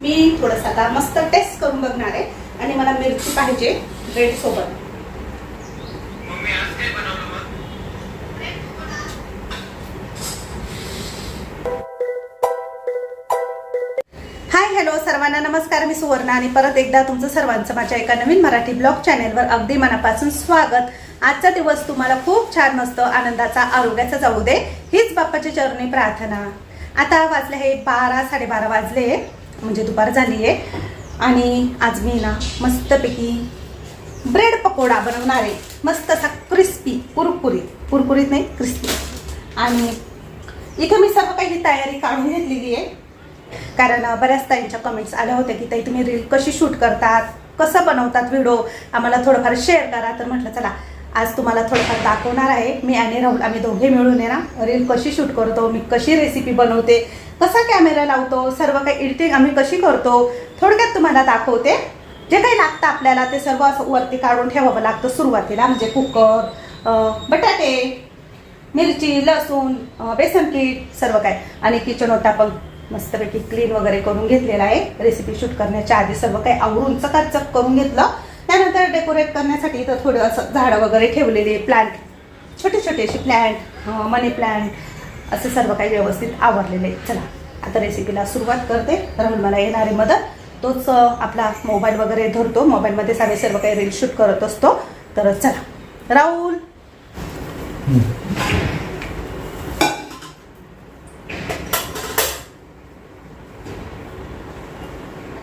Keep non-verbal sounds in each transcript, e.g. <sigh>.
मी थोडंसं आता मस्त टेस्ट करून बघणार आहे. आणि मला मिरची पाहिजे ब्रेड सोबत. हाय हॅलो सर्वांना. नमस्कार मी सुवर्णा आणि परत एकदा तुमचं सर्वांचं माझ्या एका नवीन मराठी ब्लॉग चॅनेलवर अगदी मनापासून स्वागत. आजचा दिवस तुम्हाला खूप छान मस्त आनंदाचा आरोग्याचा जाऊ दे. हीच बाप्पाच्या चरणी प्रार्थना. आता वाजले हे बारा साडेबारा वाजले. म्हणजे दुपार झाली आहे आणि आज मी ना मस्तपैकी ब्रेड पकोडा बनवणार आहे. मस्त असा क्रिस्पी कुरकुरीत. कुरकुरीत नाही क्रिस्पी आणि इथं मी सर्व काही तयारी काढून घेतलेली आहे. कारण अ, बऱ्याच ताईंच्या कमेंट्स आल्या होत्या की ताई तुम्ही रील कशी शूट करतात? कसं बनवतात व्हिडिओ? आम्हाला थोडंफार शेअर करा. तर म्हटलं चला आज तुम्हाला थोडंफार दाखवणार आहे. मी आणि राहुल आम्ही दोघे मिळून आहे ना रील कशी शूट करतो मी कशी रेसिपी बनवते कसा कॅमेरा लावतो सर्व काही एडिटिंग आम्ही कशी करतो थोडक्यात तुम्हाला दाखवते. जे काही लागतं आपल्याला ते सर्व असं वरती काढून ठेवावं लागतं सुरुवातीला म्हणजे कुकर बटाटे मिरची लसूण बेसन पीठ सर्व काय. आणि किचन ओटा पण मस्तपैकी क्लीन वगैरे करून घेतलेला आहे. रेसिपी शूट करण्याच्या आधी सर्व काही आवरून चकाचक करून घेतलं. त्यानंतर डेकोरेट करण्यासाठी इथं थोडं असं झाडं वगैरे ठेवलेले प्लांट छोटे छोटे असे प्लॅन्ट मनी प्लॅन्ट असे सर्व काही व्यवस्थित आवरलेले आहे. चला आता रेसिपीला सुरुवात करते. राहुल मला येणारी मदत. तोच आपला मोबाईल वगैरे धरतो. मोबाईलमध्येच आम्ही सर्व काही रील शूट करत असतो. तर चला राहुल.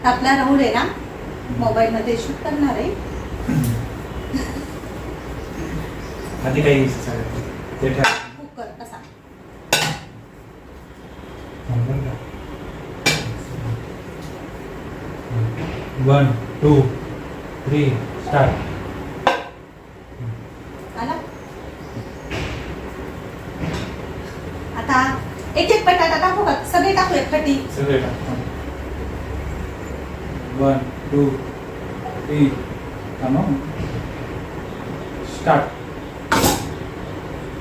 आपला राहुल आहे ना? मोबाईलमध्ये शूट करणार आहे. आधी काही ते ठेव. कुकर असा वन टू थ्री स्टार्ट आला? आता एक एक बटाटा टाकू का सगळे टाकू एक खटी सगळे टाक. वन टू थ्री थांबा स्टार्ट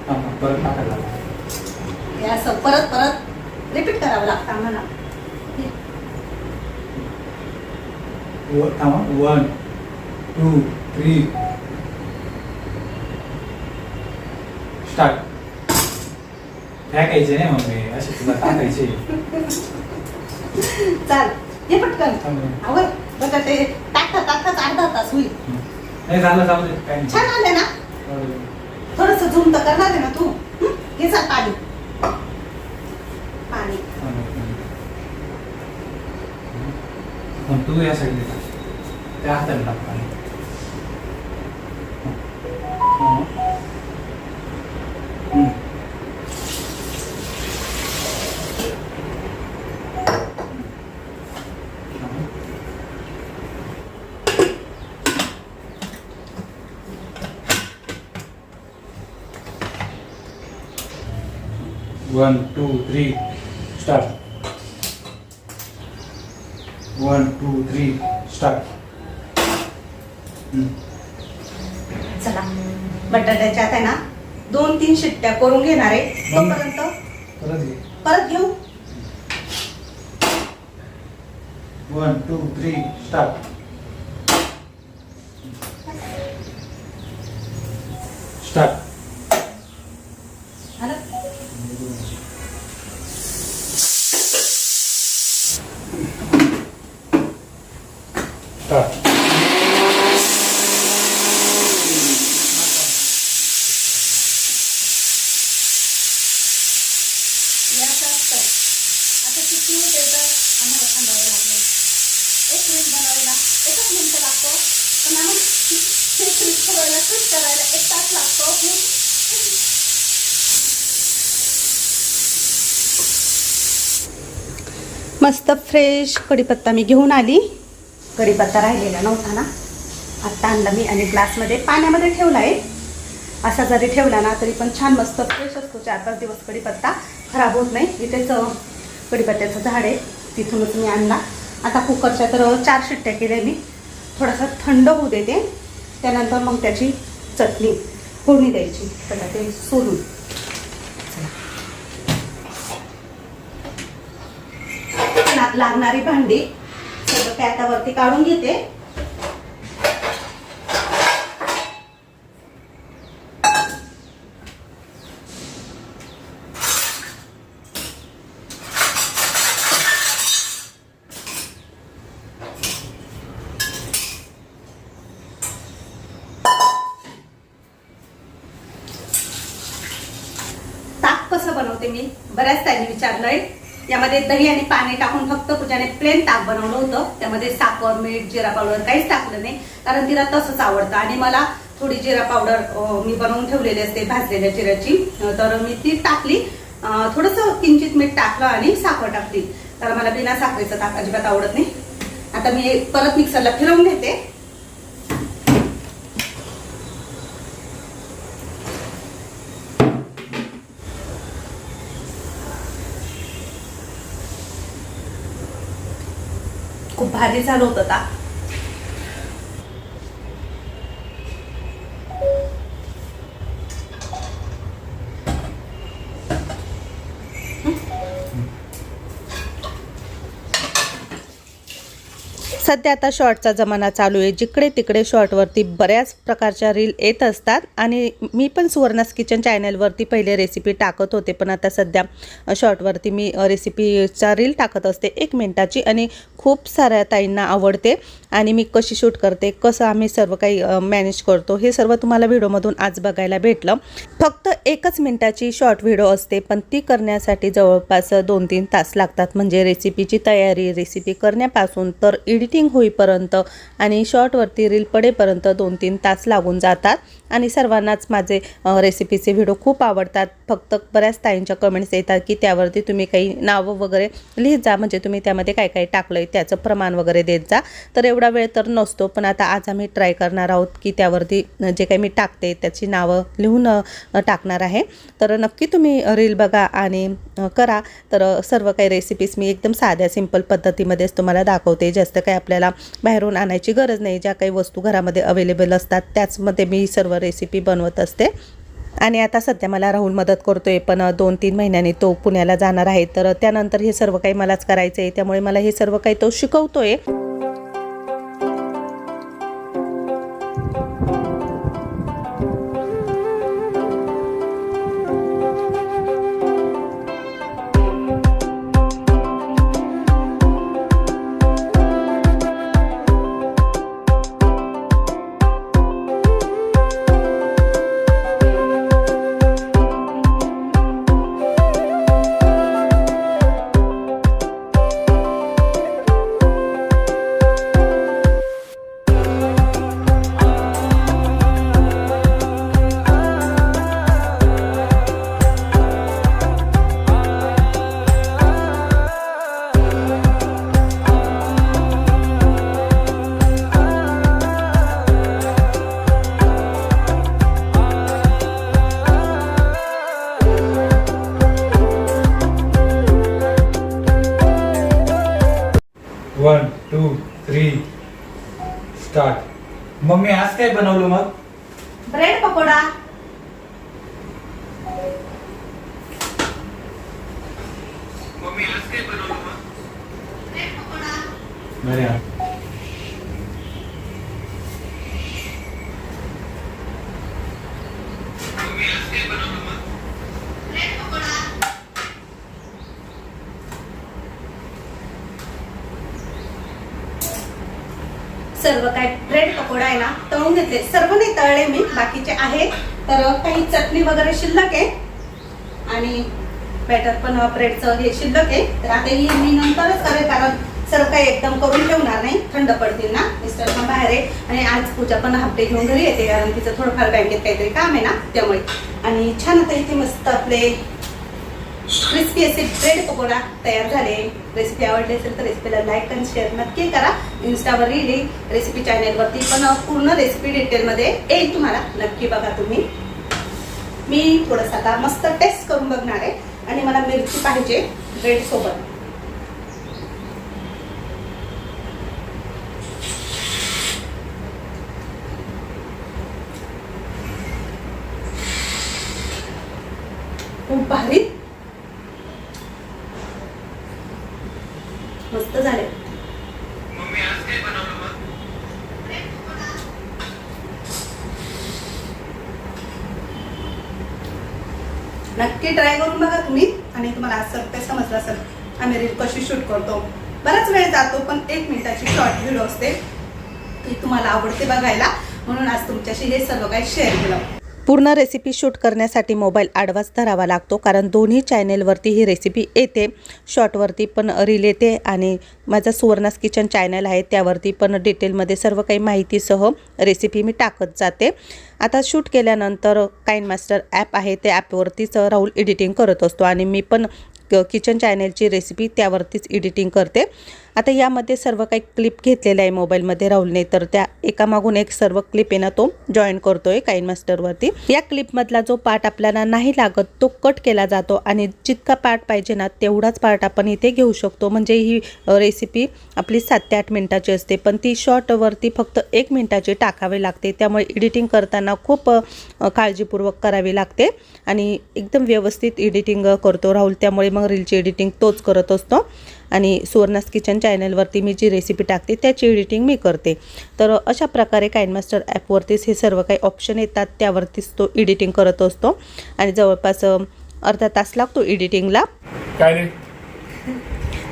थांबा परत टाकायला लावा. हे असं परत परत. रिपीट करावं लागतं आम्हाला. व- थांबा वन टू थ्री स्टार्ट टाकायचे नाही मम्मी. असे तुला टाकायचे. <laughs> चाल. हे पटकन. आवर बटाटे टाकता टाकताच अर्धा तास होईल नाही झालं जाऊ दे काय नाही. छान आले ना थोडस झूम तर करणार आहे ना तू हं? घे चाल पाणी पाणी पण तू या साईडने टाक त्या हाताने टाक पाणी हं. हं. One two three start one two three start चला. बटाट्याच्या आता ना दोन तीन शिट्ट्या करून घेणार आहे? तोपर्यंत परत घेऊ? वन टू थ्री स्टार्ट आलं? स्टार्ट असं असतं आता किती होते तर आम्हाला थांबावं लागलं एक मिनिट बनवायला एकच मिनिट लागतो पण आम्हाला हे. फ्रीज करायला फ्रीज करायला एक तास लागतो मस्त फ्रेश कढीपत्ता मी घेऊन आली. कढीपत्ता राहिलेला नव्हता ना. आत्ता आणला मी आणि ग्लासमध्ये पाण्यामध्ये ठेवला आहे. असा जरी ठेवला ना तरी पण छान मस्त फ्रेश असतो. चार पाच दिवस कढीपत्ता खराब होत नाही. इथेच कढीपत्त्याचं झाड आहे. तिथूनच मी आणला. आता कुकरच्या तर चार शिट्ट्या केल्या मी. थोडासा थंड होऊ देते. त्यानंतर मग त्याची चटणी फोडणी द्यायची. त्याला ते सोलून. चला. लागणारी भांडी सगळं आता वरती काढून घेते ताक कसं बनवते मी बऱ्याच त्यांनी विचारलंय यामध्ये दही आणि पाणी टाकून फक्त पूजाने प्लेन ताक बनवलं होतं. त्यामध्ये साखर मीठ जिरा पावडर काहीच टाकलं नाही. कारण तिला तसंच आवडतं. आणि मला थोडी जिरा पावडर मी बनवून ठेवलेली असते भाजलेल्या जिऱ्याची. तर मी ती टाकली. थोडंसं किंचित मीठ टाकलं आणि साखर टाकली. तर मला बिना साखरेचं ताक अजिबात आवडत नाही. आता मी परत मिक्सरला फिरवून घेते. भारी झालं होतं ताक सध्या आता शॉर्टचा जमाना चालू आहे. जिकडे तिकडे शॉर्टवरती बऱ्याच प्रकारच्या रील येत असतात. आणि मी पण सुवर्णास किचन चॅनलवरती पहिले रेसिपी टाकत होते. पण आता सध्या शॉर्टवरती मी रेसिपीचा रील टाकत असते. एक मिनटाची. आणि खूप साऱ्या ताईंना आवडते. आणि मी कशी शूट करते कसं आम्ही सर्व काही मॅनेज करतो हे सर्व तुम्हाला व्हिडिओमधून आज बघायला भेटलं. फक्त एकच मिनटाची शॉर्ट व्हिडिओ असते पण ती करण्यासाठी जवळपास दोन तीन तास लागतात. म्हणजे रेसिपीची तयारी रेसिपी करण्यापासून तर एडिटिंग होईपर्यंत आणि शॉर्टवरती रील पडेपर्यंत दोन तीन तास लागून जातात. आणि सर्वांनाच माझे रेसिपीचे व्हिडिओ खूप आवडतात. फक्त बऱ्याच ताईंच्या कमेंट्स येतात की त्यावरती तुम्ही काही नावं वगैरे लिहित जा. म्हणजे तुम्ही त्यामध्ये काय काय टाकलं आहे त्याचं प्रमाण वगैरे देत जा. तर एवढं वेळ तर नसतो पण आता आज आम्ही ट्राय करणार आहोत की त्यावरती जे काही मी टाकते त्याची नावं लिहून टाकणार आहे. तर नक्की तुम्ही रील बघा आणि करा. तर सर्व काही रेसिपीज मी एकदम साध्या सिंपल पद्धतीमध्येच तुम्हाला दाखवते. जास्त काही आपल्याला बाहेरून आणायची गरज नाही. ज्या काही वस्तू घरामध्ये अवेलेबल असतात त्याचमध्ये मी सर्व रेसिपी बनवत असते. आणि आता सध्या मला राहुल मदत करतोय पण दोन तीन महिन्यांनी तो पुण्याला जाणार आहे. तर त्यानंतर हे सर्व काही मलाच करायचं आहे त्यामुळे मला हे सर्व काही तो शिकवतोय. आहे मम्मी आज काय बनवलं मग? ब्रेड पकोडा. मम्मी आज काय बनवलं मग? ब्रेड पकोडा. बरे हा. मम्मी आज काय बनवलं मग ब्रेड पकोडा सर्व काय ब्रेड पकोडा आहे ना तळून घेतले. सर्व नाही तळले मी बाकीचे आहे तर काही चटणी वगैरे शिल्लक आहे. आणि बॅटर पण ब्रेडचं हे शिल्लक आहे. तर आता ही मी नंतरच करेल कारण सर्व काही एकदम करून ठेवणार नाही. थंड पडतील ना मिस्टर पण बाहेर आहे. आणि आज पूजा पण हप्ते घेऊन घरी येते कारण तिचं थोडंफार बँकेत काहीतरी काम आहे ना त्यामुळे. आणि छान आता इथे मस्त आपले क्रिस्पी असे ब्रेड पकोडा तयार झाले. रेसिपी आवडली असेल तर रेसिपीला लाईक आणि शेअर नक्की करा. इन्स्टावर लिहिली रेसिपी चॅनेलवरती पण पूर्ण रेसिपी डिटेलमध्ये येईल तुम्हाला. नक्की बघा तुम्ही. मी थोडंसं आता मस्त टेस्ट करून बघणार आहे. आणि मला मिरची पाहिजे ब्रेड सोबत. खूप भारी मस्त झाले मम्मी काय बनवलं मग नक्की ट्राय करून बघा तुम्ही. आणि तुम्हाला असं ते समजलं असेल आम्ही रील कशी शूट करतो. बराच वेळ जातो पण एक मिनिटाची शॉर्ट व्हिडिओ असते. ती तुम्हाला आवडते बघायला. म्हणून आज तुमच्याशी हे सर्व काही शेअर केलं. पूर्ण रेसिपी शूट करण्यासाठी मोबाईल आडवाच धरावा लागतो कारण दोन्ही चॅनेलवरती ही रेसिपी येते. शॉर्टवरती पण रील येते आणि माझा सुवर्णास किचन चॅनल आहे त्यावरती पण डिटेलमध्ये सर्व काही माहितीसह रेसिपी मी टाकत जाते. आता शूट केल्यानंतर काइन मास्टर ॲप आहे त्या ॲपवरतीच राहुल एडिटिंग करत असतो आणि मी पण क- किचन चॅनेलची रेसिपी त्यावरतीच एडिटिंग करते. आता यामध्ये सर्व काही क्लिप घेतलेलं आहे मोबाईलमध्ये राहुलने. तर त्या एकामागून एक सर्व क्लिप आहे ना तो जॉईन करतोय काइन मास्टरवरती या क्लिपमधला जो पार्ट आपल्याला नाही लागत तो कट केला जातो आणि जितका पार्ट पाहिजे ना तेवढाच पार्ट आपण इथे घेऊ शकतो. म्हणजे ही रेसिपी आपली सात ते आठ मिनिटाची असते पण ती शॉर्टवरती फक्त एक मिनटाची टाकावी लागते. त्यामुळे एडिटिंग करताना खूप काळजीपूर्वक करावी लागते आणि एकदम व्यवस्थित एडिटिंग करतो राहुल. त्यामुळे मग रीलची एडिटिंग तोच करत असतो. आणि सुवर्णास किचन चॅनलवरती मी जी रेसिपी टाकते त्याची एडिटिंग मी करते. तर अशा प्रकारे काइन मास्टर ॲपवरतीच हे सर्व काही ऑप्शन येतात त्यावरतीच तो एडिटिंग करत असतो. आणि जवळपास अर्धा तास लागतो एडिटिंगला काय रे?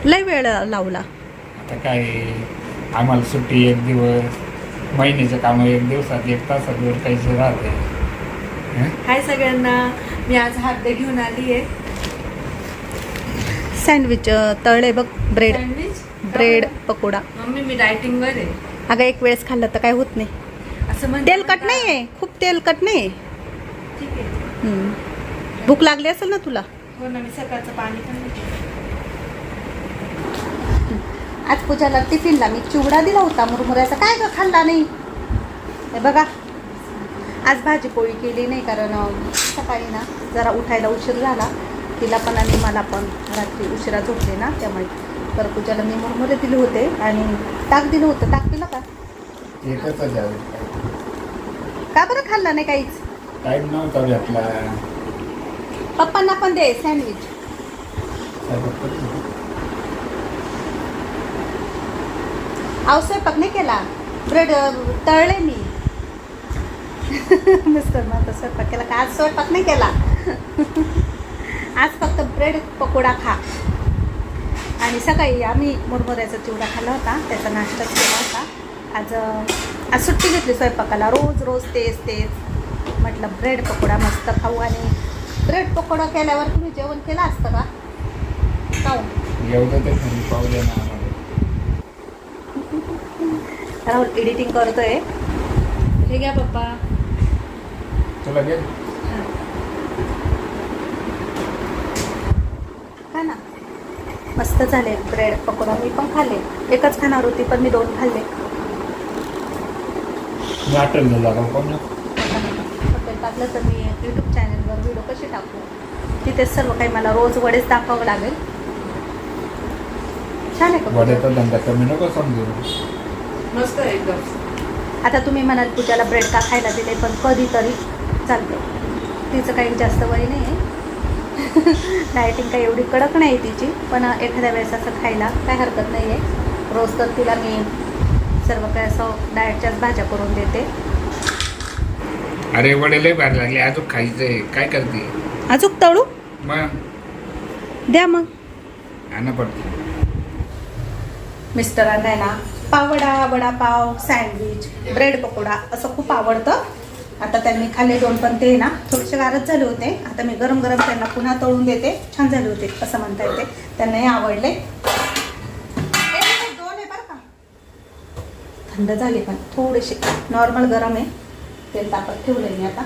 लय वेळ लावला. आता काय आम्हाला सुट्टी एक दिवस महिन्याचं काम एक दिवसात एक तासात वर काहीच राहते हं? हाय सगळ्यांना मी आज हार्दे घेऊन आली आहे सँडविच तळले बघ bread sandwich bread pakora. Mummy मी डायटिंग वर आहे. अगं एक वेळेस खाल्लं तर काय होत नाही. असं म्हणते तेलकट. नाही आहे खूप तेलकट नाही. ठीक आहे. हम्म. भूक लागली असेल ना तुला? हो ना मी सकाळचं पाणी. आज पूजाला टिफिनला मी चिवडा दिला होता मुरमुऱ्याचा. काय ग खाल्ला नाही? हे बघा. आज भाजी पोळी केली नाही कारण अं, सकाळी ना जरा उठायला उशीर झाला. तिला पण आणि मला पण रात्री उशिरा झोपले ना त्यामुळे तर पूजाला मी मुरमुरे दिले होते आणि ताक दिलं होतं. ताक दिलं का? का बरं खाल्ला नाही काहीच? टाईम नव्हता भेटला. पप्पांना पण दे सँडविच. अहो स्वयंपाक नाही केला. ब्रेड तळले मी. <laughs> मिस्टर आता स्वयंपाक केला. का आज स्वयंपाक नाही केला? <laughs> आज फक्त ब्रेड पकोडा खा. आणि सकाळी आम्ही मुरमुऱ्याचा चिवडा खाल्ला होता त्याचा नाश्ताच केला होता. आज आज सुट्टी घेतली स्वयंपाकाला. रोज रोज तेच तेच. म्हटलं ब्रेड पकोडा मस्त खाऊ आणि ब्रेड पकोडा केल्यावर तुम्ही जेवण केलं असतं का? खाऊ. एवढं ते घरी पाहू दे ना आम्हाला. राहुल एडिटिंग करतोय. हे घ्या पप्पा. तुला घे. ना. मस्त झाले ब्रेड पकोडा. मी पण खाल्ले. एकच खाणार होती पण मी दोन खाल्ले. टाकलं तर मी यूट्यूब चॅनलवर व्हिडिओ कशी टाकू? तिथे सर्व काही मला रोज वडेच दाखवावं लागेल. छान आहे का वड्याचा धंदा कमी नको समजू. मस्त आहे एकदम. आता तुम्ही म्हणाल पूजाला ब्रेड का खायला दिले पण कधीतरी चालतं तिचं काही जास्त वय नाही आहे डायटिंग काही एवढी कडक नाही तिची पण एखाद्या वेळेस असं खायला काय हरकत नाही आहे रोज तर तिला मी सर्व काही असं डाएटच्याच भाज्या करून देते. अरे वडे लय भारी लागले. अजून खायचंय. काय करते? अजूक तळू? मग? द्या मग. आणा पडते मिस्टरांना आहे ना पावडा वडापाव सँडविच ब्रेड पकोडा असं खूप आवडतं. आता त्यांनी खाल्ले दोन पण ते ना थोडेसे गारच झाले होते. आता मी गरम गरम त्यांना पुन्हा तळून देते. छान झाले होते असं म्हणता येते. त्यांनाही आवडले. ए, हे दोन आहे बरं का. थंड झाले पण थोडेसे. नॉर्मल गरम आहे. तेल तापत ठेवले मी आता.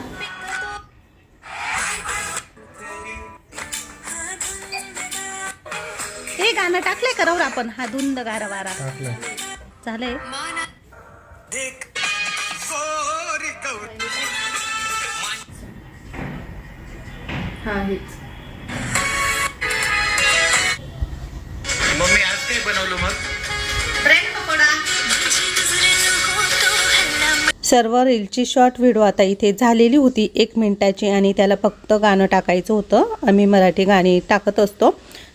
हे गाणं टाकलंय का राहुल आपण? हा धुंद गारा वारा झालंय. हा हेच मम्मी आज काय बनवलं मग? सर्व रीलची शॉर्ट व्हिडिओ आता इथे झालेली होती एक मिनिटाची आणि त्याला फक्त गाणं टाकायचं होतं. आम्ही मराठी गाणी टाकत असतो.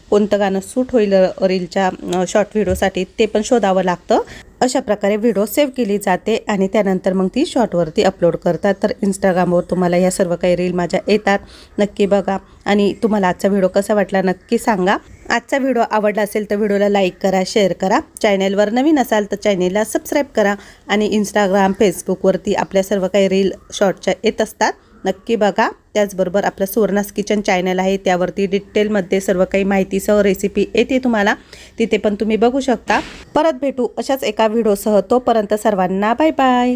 कोणतं गाणं सूट होईल रीलच्या शॉर्ट व्हिडिओसाठी ते पण शोधावं लागतं. अशा प्रकारे व्हिडिओ सेव्ह केली जाते आणि त्यानंतर मग ती शॉर्टवरती अपलोड करतात. तर इंस्टाग्रामवर तुम्हाला या सर्व काही रील माझ्या येतात. नक्की बघा. आणि तुम्हाला आजचा व्हिडिओ कसा वाटला नक्की सांगा. आजचा व्हिडिओ आवडला असेल तर व्हिडिओला लाईक करा शेअर करा. चॅनेलवर नवीन असाल तर चॅनेलला सबस्क्राईब करा. आणि इंस्टाग्राम फेसबुकवरती आपल्या सर्व काही रील शॉर्टच्या येत असतात. नक्की बघा. त्याचबरोबर आपलं सुवर्णास किचन चॅनल आहे. त्यावरती डिटेलमध्ये सर्व काही माहितीसह रेसिपी येते तुम्हाला. तिथे पण तुम्ही बघू शकता. परत भेटू अशाच एका व्हिडिओसह तोपर्यंत सर्वांना बाय बाय